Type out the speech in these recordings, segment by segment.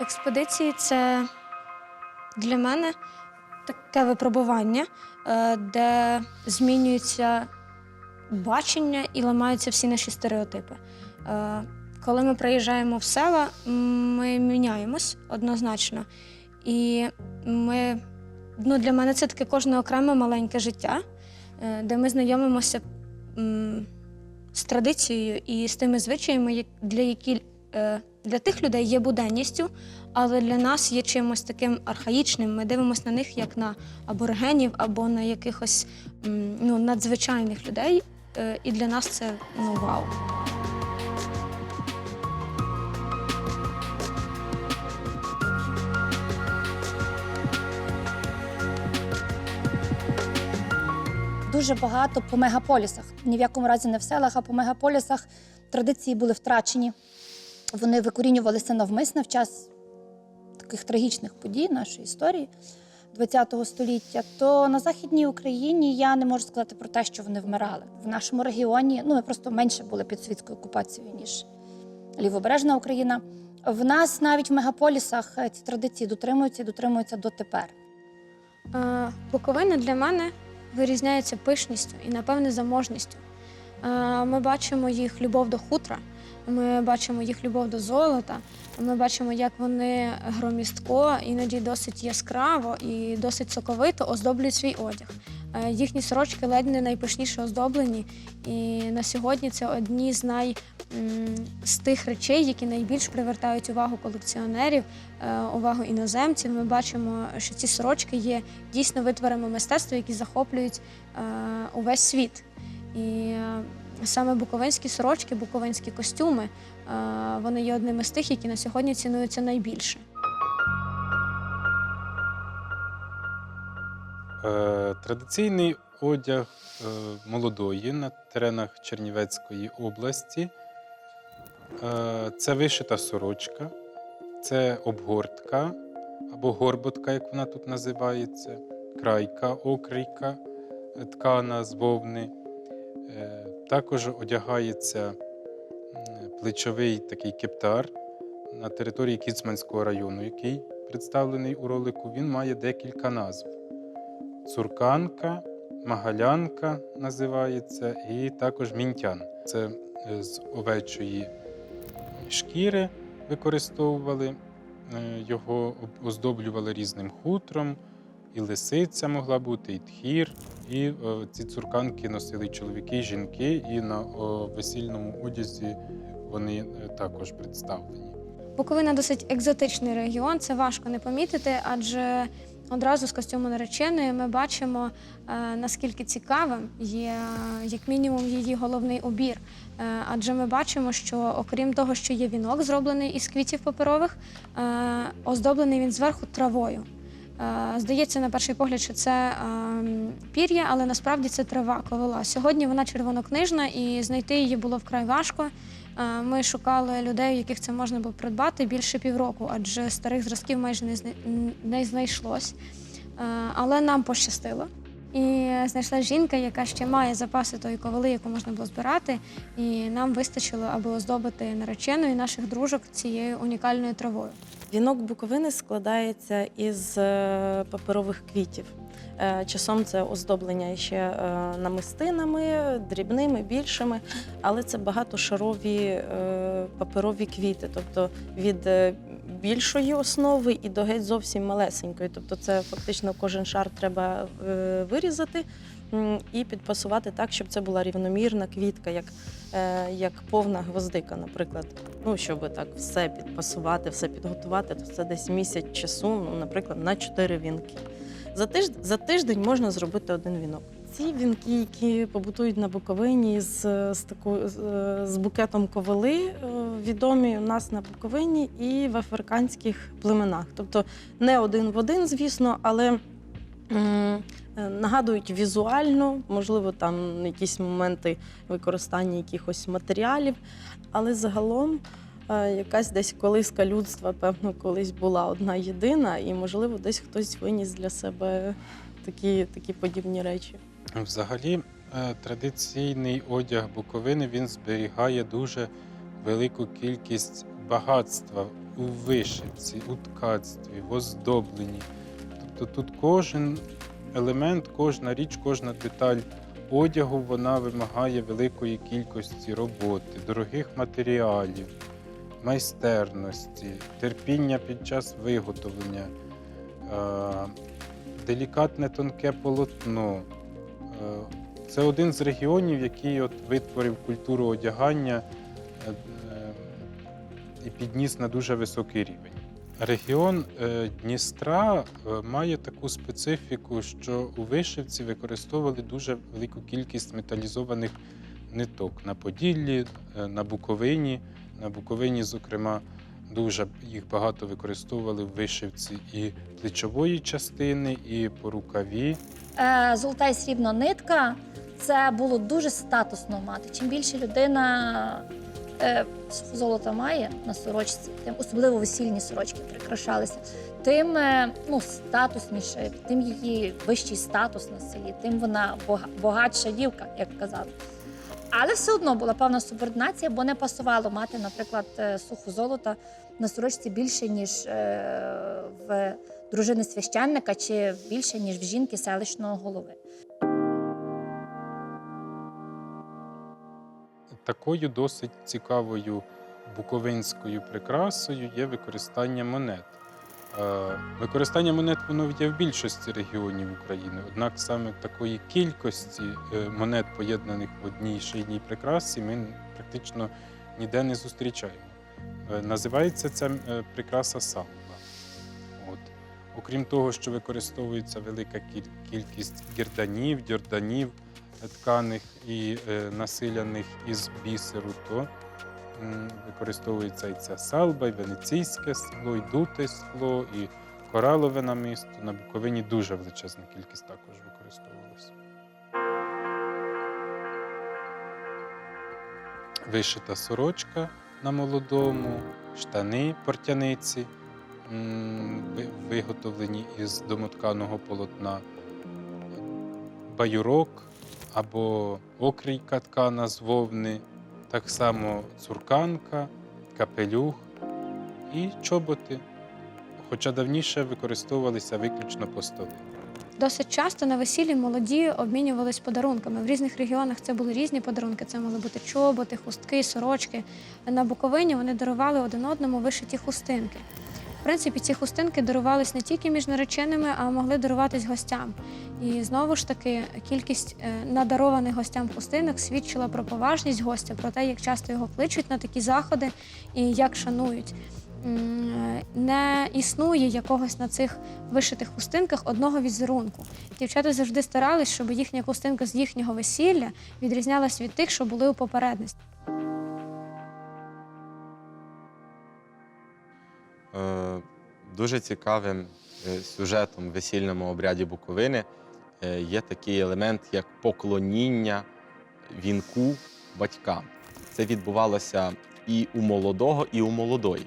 Експедиції це для мене таке випробування, е, де змінюється бачення і ламаються всі наші стереотипи. Е, Коли ми приїжджаємо в села, ми міняємось однозначно. І ми, ну, для мене це таке кожне окреме маленьке життя, е, де ми знайомимося з традицією і з тими звичаями, для які для тих людей є буденністю, але для нас є чимось таким архаїчним. Ми дивимося на них як на аборигенів або на якихось ну, надзвичайних людей. Е, І для нас це ну вау. Дуже багато по мегаполісах. Ні в якому разі не в селах, а по мегаполісах традиції були втрачені. Вони викорінювалися навмисно в час таких трагічних подій нашої історії ХХ століття. То на Західній Україні я не можу сказати про те, що вони вмирали. В нашому регіоні ну ми просто менше були під світською окупацією, ніж лівобережна Україна. В нас навіть в мегаполісах е, ці традиції дотримуються і дотримуються дотепер. Буковина для мене вирізняється пишністю і, напевне, заможністю. Е, Ми бачимо їх любов до хутра, ми бачимо їх любов до золота. Ми бачимо, як вони громістко, іноді досить яскраво і досить соковито оздоблюють свій одяг. Е, Їхні сорочки ледь не найпишніше оздоблені. І на сьогодні це одні з най з тих речей, які найбільш привертають увагу колекціонерів, е, увагу іноземців. Ми бачимо, що ці сорочки є дійсно витворами мистецтва, які захоплюють увесь світ. І е, саме буковинські сорочки, буковинські костюми, е, вони є одними з тих, які на сьогодні цінуються найбільше. Е, Традиційний одяг молодої на теренах Чернівецької області. Це вишита сорочка, це обгортка або горботка, як вона тут називається, крайка, окрійка, ткана з вовни. Також одягається плечовий такий кептар на території Кіцманського району, який представлений у ролику. Він має декілька назв цурканка, магалянка називається, і також мінтян. Це е, з овечої шкіри використовували, е, його оздоблювали різним хутром, і лисиця могла бути, і тхір. І е, ці цурканки носили чоловіки, жінки, і на весільному одязі вони е, також представлені. Буковина досить екзотичний регіон, це важко не помітити, адже одразу з костюму нареченої ми бачимо, е, наскільки цікавим є як мінімум її головний убір. Адже ми бачимо, що окрім того, що є вінок, зроблений із квітів паперових, оздоблений він зверху травою. Е, Здається, на перший погляд, що це е, пір'я, але насправді це трава ковила. Сьогодні вона червонокнижна і знайти її було вкрай важко. Е, Ми шукали людей, яких це можна було придбати більше півроку, адже старих зразків майже не, знайшлось. Але нам пощастило. І знайшла жінка, яка ще має запаси тої ковали, яку можна було збирати. І нам вистачило, аби оздобити наречену і наших дружок цією унікальною травою. Вінок Буковини складається із е, паперових квітів. Е, Часом це оздоблення ще е, намистинами, дрібними, більшими, але це багатошарові паперові квіти, тобто від більшої основи і до геть зовсім малесенької. Тобто, це фактично кожен шар треба е, вирізати і підпасувати так, щоб це була рівномірна квітка, як, е, як повна гвоздика, наприклад. Ну, щоб так все підпасувати, все підготувати, то це десь місяць часу, ну, наприклад, на чотири вінки. За тиждень, за тиждень можна зробити один вінок. Ці вінки, які побутують на Буковині з, з, такою, з, букетом ковили, е, відомі у нас на Буковині і в африканських племенах. Тобто не один в один, звісно, але е, нагадують візуально, можливо, там якісь моменти використання якихось матеріалів, але загалом е, якась десь колиска людства, певно, колись була одна єдина, і, можливо, десь хтось виніс для себе такі, такі подібні речі. Взагалі, е, традиційний одяг Буковини він зберігає дуже велику кількість багатства у вишивці, у ткацтві, в оздобленні. Тобто тут кожен елемент, кожна річ, кожна деталь одягу вона вимагає великої кількості роботи, дорогих матеріалів, майстерності, терпіння під час виготовлення, е, делікатне тонке полотно. Е, Це один з регіонів, який от витворив культуру одягання е, е, і підніс на дуже високий рівень. Регіон Дністра має таку специфіку, що у вишивці використовували дуже велику кількість металізованих ниток на Поділлі, на Буковині. На Буковині, зокрема, дуже їх багато використовували в вишивці і плечової частини, і по рукаві. Е, Золота і срібна нитка це було дуже статусно мати. Чим більше людина е, золота має на сорочці, тим особливо весільні сорочки прикрашалися, тим е, ну, статусніше, тим її вищий статус на селі, тим вона бога- багатша дівка, як казали. Але все одно була певна субординація, бо не пасувало мати, наприклад, е, суху золота на сорочці більше, ніж е, в дружини священника, чи більше, ніж в жінки селищного голови. Такою досить цікавою буковинською прикрасою є використання монет. Е, Використання монет воно є в більшості регіонів України, однак саме такої кількості е, монет, поєднаних в одній шийній прикрасі, ми практично ніде не зустрічаємо. Е, Називається ця прикраса самба. От. Окрім того, що використовується велика кількість гірданів, дьорданів, тканих і насиляних із бісеру, то використовується і ця салба, і венеційське скло, і дуте скло, і коралове намисто. На Буковині дуже величезна кількість також використовувалася. Вишита сорочка на молодому, штани портяниці, виготовлені із домотканого полотна, баюрок або окрійка ткана з вовни, так само цурканка, капелюх і чоботи, хоча давніше використовувалися виключно по столі. Досить часто на весіллі молоді обмінювались подарунками. В різних регіонах це були різні подарунки. Це могли бути чоботи, хустки, сорочки. На Буковині вони дарували один одному вишиті хустинки. В принципі, ці хустинки дарувались не тільки між нареченими, а могли даруватись гостям. І знову ж таки, кількість е, надарованих гостям хустинок свідчила про поважність гостя, про те, як часто його кличуть на такі заходи і як шанують. Е, Не існує якогось на цих вишитих хустинках одного візерунку. Дівчата завжди старались, щоб їхня хустинка з їхнього весілля відрізнялась від тих, що були у попередниць. Дуже цікавим е, сюжетом в весільному обряді Буковини е, є такий елемент, як поклоніння вінку батькам. Це відбувалося і у молодого, і у молодої.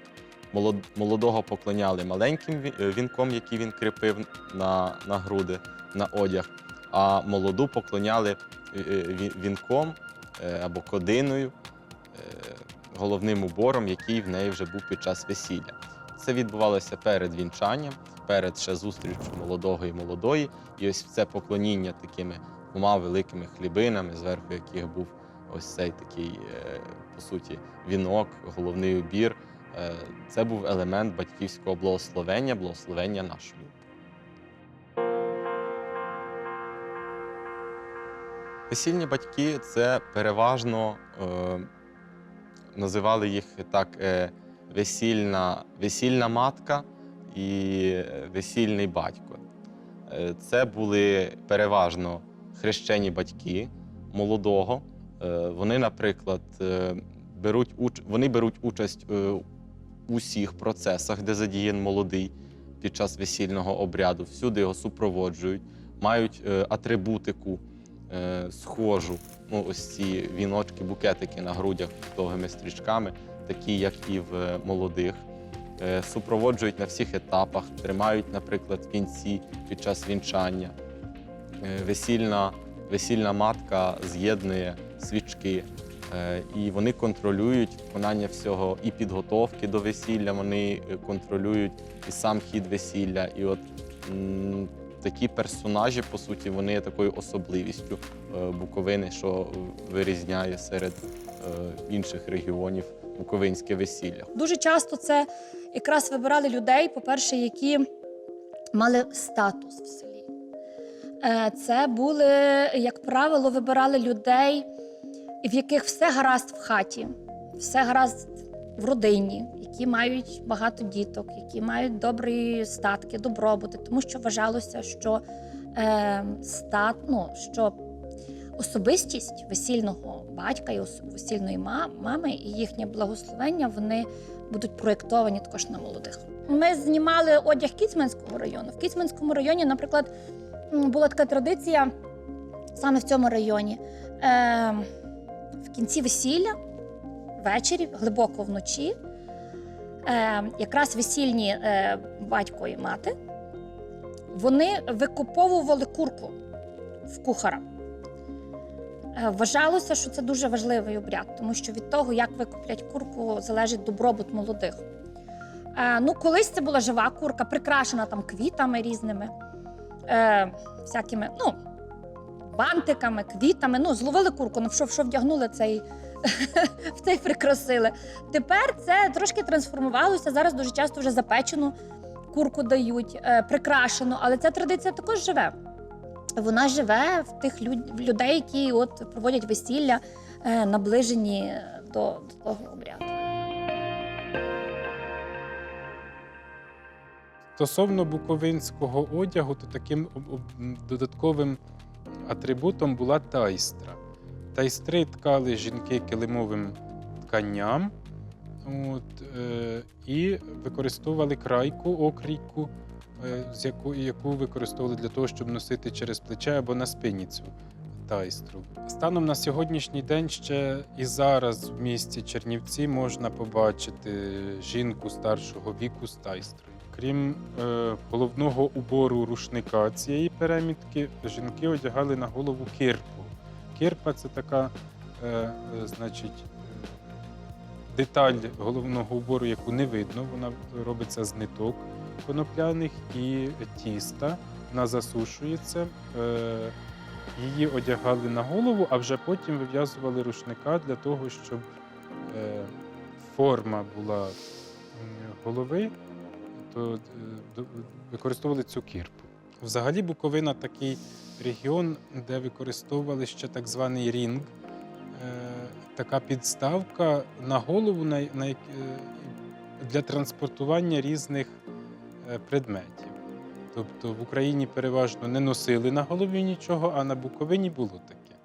Молодого поклоняли маленьким е, вінком, який він кріпив на, на груди, на одяг, а молоду поклоняли ві- вінком або кодиною, головним убором, який в неї вже був під час весілля. Це відбувалося перед вінчанням, перед ще зустрічю молодого і молодої. І ось це поклоніння такими двома великими хлібинами, зверху яких був ось цей такий, е, по суті, вінок, головний убір. Е, Це був елемент батьківського благословення, благословення на. Весільні батьки це переважно е, називали їх так е, весільна, весільна матка і е, весільний батько. Е, Це були переважно хрещені батьки молодого. Е, Вони, наприклад, беруть уч... вони беруть участь у всіх процесах, де задіян молодий під час весільного обряду. Всюди його супроводжують, мають атрибутику схожу. Ну, ось ці віночки, букетики на грудях з довгими стрічками, такі, як і в е, молодих. Е, Супроводжують на всіх етапах, тримають, наприклад, вінці під час вінчання. Е, Весільна, весільна матка з'єднує свічки І вони контролюють виконання всього і підготовки до весілля, вони контролюють і сам хід весілля. І от такі персонажі, по суті, вони є такою особливістю Буковини, що вирізняє серед інших регіонів буковинське весілля. Дуже часто це якраз вибирали людей, по-перше, які мали статус в селі. Е, Це були, як правило, вибирали людей, в яких все гаразд в хаті, все гаразд в родині, які мають багато діток, які мають добрі статки, добробути, тому що вважалося, що, е, стат, ну, що особистість весільного батька і весільної мами і їхнє благословення вони будуть проєктовані також на молодих. Ми знімали одяг Кіцманського району. В Кіцманському районі, наприклад, була така традиція саме в цьому районі. Е, в кінці весілля, ввечері, глибоко вночі, е, якраз весільні е, батько і мати, вони викуповували курку в кухара. Е, Вважалося, що це дуже важливий обряд, тому що від того, як викуплять курку, залежить добробут молодих. Е, ну, колись це була жива курка, прикрашена там квітами різними, е, всякими, ну, бантиками, квітами. Ну, зловили курку, ну, що, що вдягнули цей, в цей прикрасили. Тепер це трошки трансформувалося. Зараз дуже часто вже запечену курку дають, е, прикрашену, але ця традиція також живе вона живе в тих люд- людей, які от проводять весілля, е, наближені до, до того обряду. Стосовно буковинського одягу, то таким додатковим атрибутом була тайстра. Тайстри ткали жінки килимовим тканням от, е, і використовували крайку, окрійку, яку, яку використовували для того, щоб носити через плече або на спині цю тайстру. Станом на сьогоднішній день ще і зараз в місті Чернівці можна побачити жінку старшого віку з тайстрою. Крім е, головного убору рушника цієї перемітки, жінки одягали на голову кирпу. Кирпа це така, е, е, значить, е, деталь головного убору, яку не видно. Вона робиться з ниток конопляних і тіста. Вона засушується. Е, її одягали на голову, а вже потім вив'язували рушника для того, щоб е, форма була голови, то е, використовували цю кірпу. Взагалі Буковина такий регіон, де використовували ще так званий рінг, така підставка на голову для транспортування різних предметів. Тобто в Україні переважно не носили на голові нічого, а на Буковині було таке.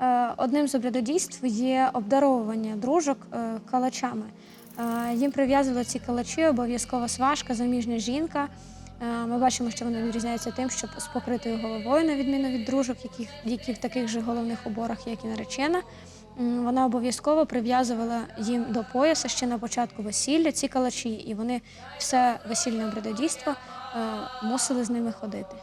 Е, Одним з обрядодійств є обдаровування дружок е, калачами. Е, Їм прив'язували ці калачі обов'язково сважка, заміжня жінка. Е, Ми бачимо, що вони відрізняються тим, що з покритою головою, на відміну від дружок, які в таких же головних уборах, як і наречена. Вона обов'язково прив'язувала їм до пояса ще на початку весілля ці калачі, і вони все весільне обрядодійство е, мусили з ними ходити.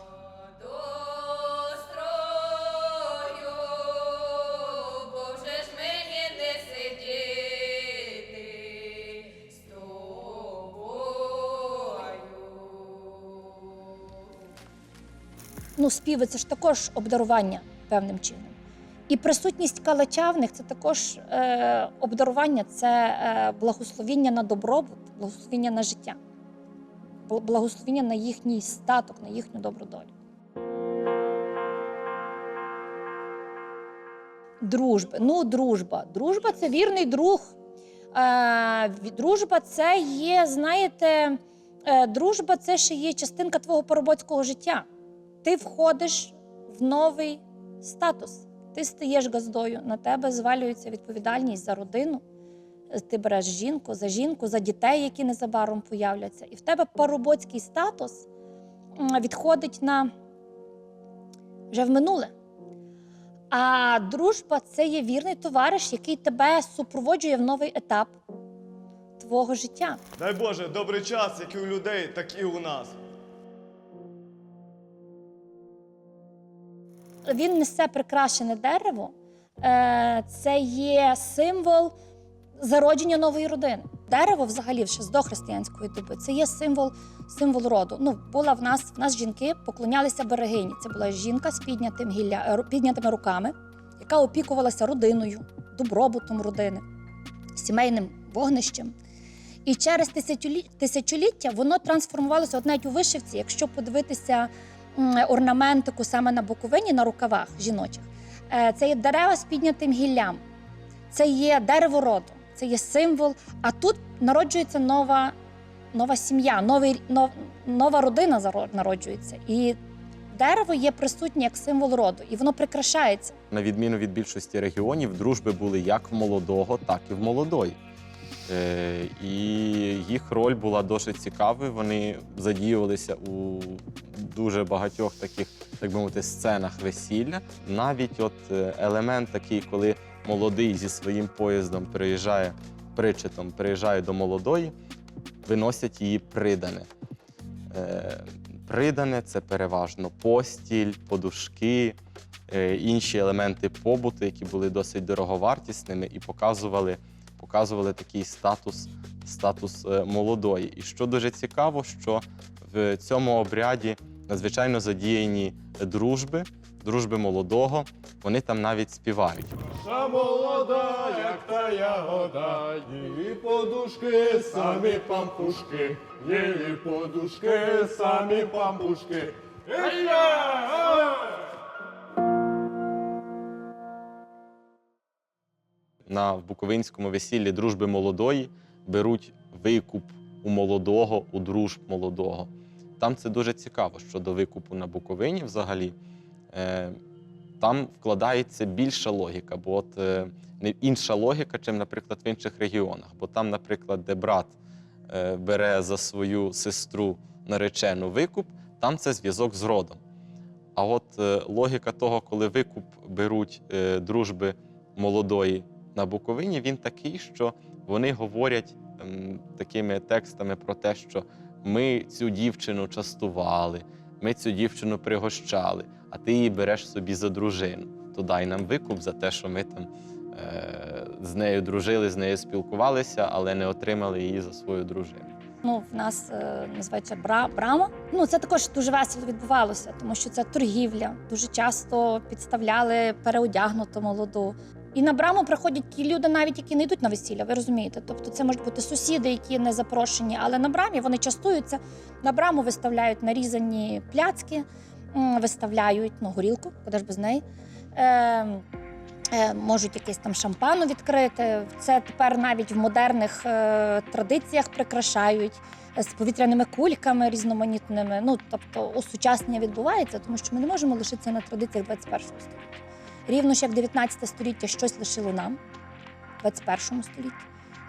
Ну, співи це ж також обдарування певним чином. І присутність калача в них це також е, обдарування, це е, благословіння на добробут, благословіння на життя, благословіння на їхній статок, на їхню добру долю. Дружби. Ну, дружба. Дружба це вірний друг. Е, дружба це є, знаєте, е, дружба це ще є частинка твого поробоцького життя. Ти входиш в новий статус. Ти стаєш газдою, на тебе звалюється відповідальність за родину. Ти береш жінку за жінку, за дітей, які незабаром появляться. І в тебе парубоцький статус відходить на вже в минуле. А дружба це є вірний товариш, який тебе супроводжує в новий етап твого життя. Дай Боже, добрий час, як і у людей, так і у нас. Він несе прикрашене дерево. Е, Це є символ зародження нової родини. Дерево, взагалі, ще з дохристиянської доби, це є символ, символ роду. Ну, була в нас, в нас жінки поклонялися берегині. Це була жінка з піднятим гілля, е, піднятими руками, яка опікувалася родиною, добробутом родини, сімейним вогнищем. І через тисячолі- тисячоліття воно трансформувалося от навіть у вишивці, якщо подивитися орнаментику саме на Буковині, на рукавах жіночих. Е, Це є дерева з піднятим гіллям, це є дерево роду, це є символ. А тут народжується нова, нова сім'я, новий, нов, нова родина народжується. І дерево є присутнє як символ роду, і воно прикрашається. На відміну від більшості регіонів, дружби були як в молодого, так і в молодої. Е, і їх роль була досить цікавою. Вони задіювалися у дуже багатьох таких, так би мовити, сценах весілля. Навіть от е, елемент такий, коли молодий зі своїм поїздом приїжджає причетом, приїжджає до молодої, виносять її придане. Е, Придане це переважно постіль, подушки, інші елементи побуту, які були досить дороговартісними і показували, показували такий статус, статус е, молодої. І що дуже цікаво, що в цьому обряді надзвичайно задіяні дружби, дружби молодого. Вони там навіть співають. Наша молода, як та ягода, її подушки, самі пампушки, її подушки, самі пампушки. Ей-я! На буковинському весіллі дружби молодої беруть викуп у молодого, у дружб молодого. Там це дуже цікаво щодо викупу на Буковині взагалі. Е, там вкладається більша логіка, бо от е, не інша логіка, чим, наприклад, в інших регіонах. Бо там, наприклад, де брат е, бере за свою сестру наречену викуп, там це зв'язок з родом. А от логіка того, коли викуп беруть дружби молодої на Буковині, він такий, що вони говорять ем, такими текстами про те, що ми цю дівчину частували, ми цю дівчину пригощали, а ти її береш собі за дружину. То дай нам викуп за те, що ми там е, з нею дружили, з нею спілкувалися, але не отримали її за свою дружину. Ну, в нас е, називається бра, брама. Ну, це також дуже весело відбувалося, тому що це торгівля. Дуже часто підставляли переодягнуту молоду. І на браму приходять ті люди, навіть які не йдуть на весілля, ви розумієте. Тобто це можуть бути сусіди, які не запрошені, але на брамі вони частуються. На браму виставляють нарізані пляцки, виставляють ну, горілку, куди ж без неї. Е, е, можуть якесь там шампану відкрити. Це тепер навіть в модерних е, традиціях прикрашають е, з повітряними кульками різноманітними. Ну тобто осучаснення відбувається, тому що ми не можемо лишитися на традиціях 21 століття. Рівно ж як 19 століття щось лишило нам в 21 столітті.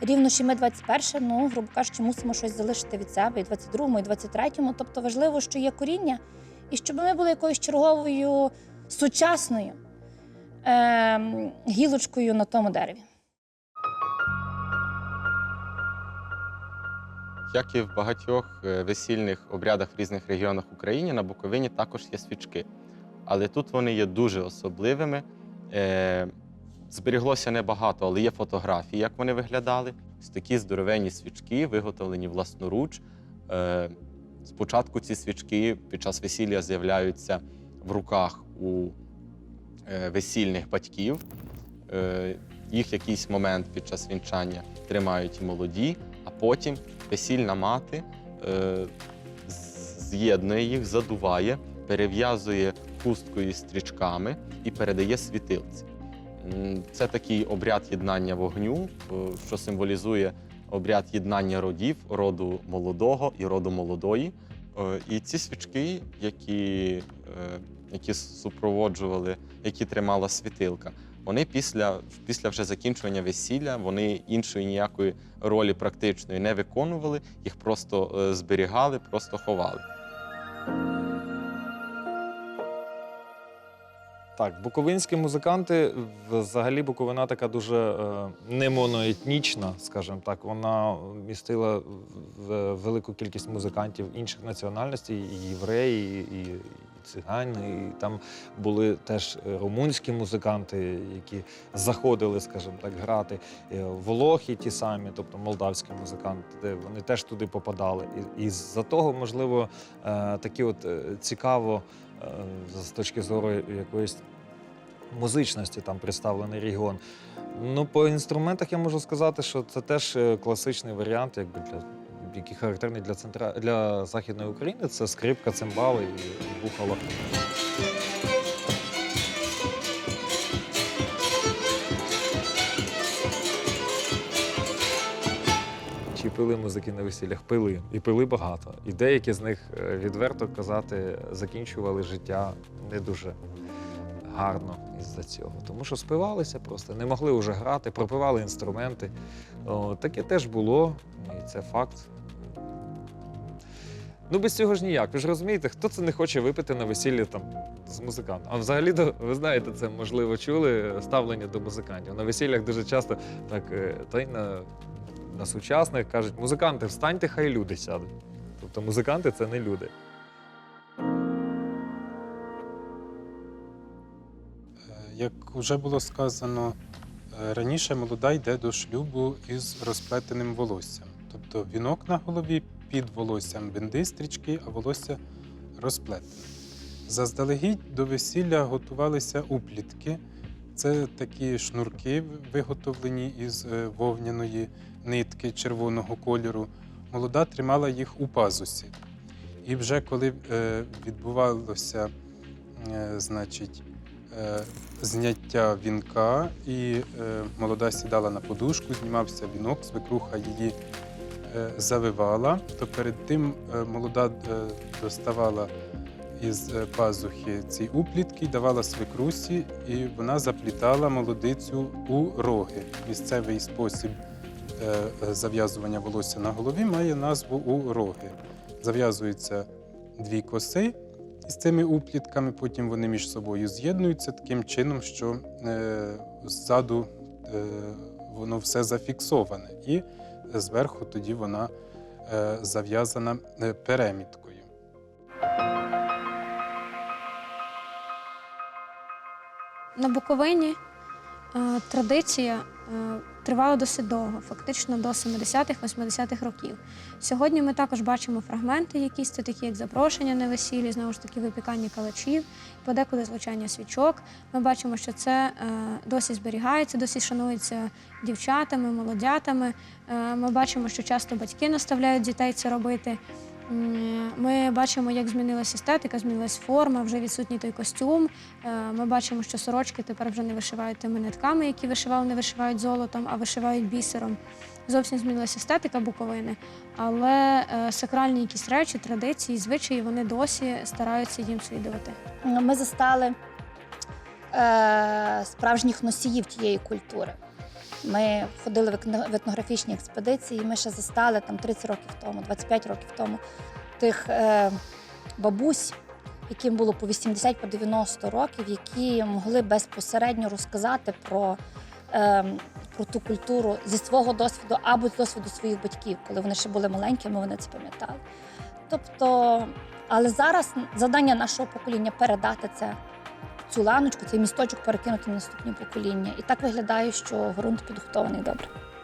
Рівно ж і ми 21, ну, грубо кажучи, мусимо щось залишити від себе і 22-му, і 23-му. Тобто важливо, що є коріння, і щоб ми були якоюсь черговою сучасною ем, гілочкою на тому дереві. Як і в багатьох е, весільних обрядах в різних регіонах України, на Буковині також є свічки. Але тут вони є дуже особливими. Е, Зберіглося небагато, але є фотографії, як вони виглядали. Ось такі здоровенні свічки, виготовлені власноруч. Е, Спочатку ці свічки під час весілля з'являються в руках у е, весільних батьків. Е, Їх якийсь момент під час вінчання тримають і молоді, а потім весільна мати е, з'єднує їх, задуває, перев'язує хусткою з стрічками і передає світилці. Це такий обряд єднання вогню, е, що символізує обряд єднання родів, роду молодого і роду молодої. Е, І ці свічки, які, е, які супроводжували, які тримала світилка, вони після, після вже закінчування весілля вони іншої ніякої ролі практичної не виконували, їх просто зберігали, просто ховали. Так, буковинські музиканти, взагалі Буковина така дуже е, не моноетнічна, скажімо так. Вона містила велику кількість музикантів інших національностей, і євреї, і цигані, і там були теж е, румунські музиканти, які заходили, скажімо так, грати. Е, Волохи ті самі, тобто молдавські музиканти, вони теж туди попадали. І, і з-за того, можливо, е, такі от цікаво з точки зору якоїсь музичності там представлений регіон. Ну, по інструментах я можу сказати, що це теж класичний варіант, якби для який характерний для центра для західної України. Це скрипка, цимбали і, і бухало. Чи пили музики на весіллях? Пили. І пили багато. І деякі з них, е, відверто казати, закінчували життя не дуже гарно із-за цього. Тому що спивалися просто, не могли вже грати, пропивали інструменти. О, таке теж було, і це факт. Ну, без цього ж ніяк. Ви ж розумієте, хто це не хоче випити на весіллі там з музикантом. А взагалі, ви знаєте, це можливо чули ставлення до музикантів. На весіллях дуже часто так, е, та й на, на сучасних кажуть, музиканти, встаньте, хай люди сядуть. Тобто музиканти це не люди. Е, Як вже було сказано, е, раніше молода йде до шлюбу із розплетеним волоссям. Тобто вінок на голові під волоссям бинди стрічки, а волосся розплетене. Заздалегідь до весілля готувалися уплітки. Це такі шнурки, виготовлені із е, вовняної нитки червоного кольору. Молода тримала їх у пазусі. І вже коли е, відбувалося, е, значить, зняття вінка, і молода сідала на подушку, знімався вінок, свекруха її завивала, то перед тим е, молода е, доставала із е, пазухи ці уплітки, давала свекрусі, і вона заплітала молодицю у роги. Місцевий спосіб е, е, зав'язування волосся на голові має назву у роги. Зав'язуються дві коси із цими уплітками, потім вони між собою з'єднуються таким чином, що е, ззаду е, воно все зафіксоване, і зверху тоді вона е, зав'язана е, переміткою. На Буковині е, традиція тривала досить довго, фактично до 70-х-80-х років. Сьогодні ми також бачимо фрагменти, якісь це такі, як запрошення на весіллі, знову ж таки, випікання калачів, подекуди звучання свічок. Ми бачимо, що це е, досі зберігається, досі шанується дівчатами, молодятами. Е, Ми бачимо, що часто батьки наставляють дітей це робити. Ми бачимо, як змінилася естетика, змінилась форма, вже відсутній той костюм. Е, Ми бачимо, що сорочки тепер вже не вишивають тими нитками, які вишивали, не вишивають золотом, а вишивають бісером. Зовсім змінилася естетика Буковини, але е, сакральні якісь речі, традиції, звичаї вони досі стараються їм слідувати. Ми застали е, справжніх носіїв тієї культури. Ми ходили в етно- етнографічні експедиції, і ми ще застали там 30 років тому, 25 років тому тих е, бабусь, яким було по 80 по 90 років, які могли безпосередньо розказати про, е, про ту культуру зі свого досвіду або з досвіду своїх батьків, коли вони ще були маленькими, вони це пам'ятали. Тобто, але зараз завдання нашого покоління передати це цю ланочку, цей місточок перекинути на наступні покоління. І так виглядає, що ґрунт підготований добре.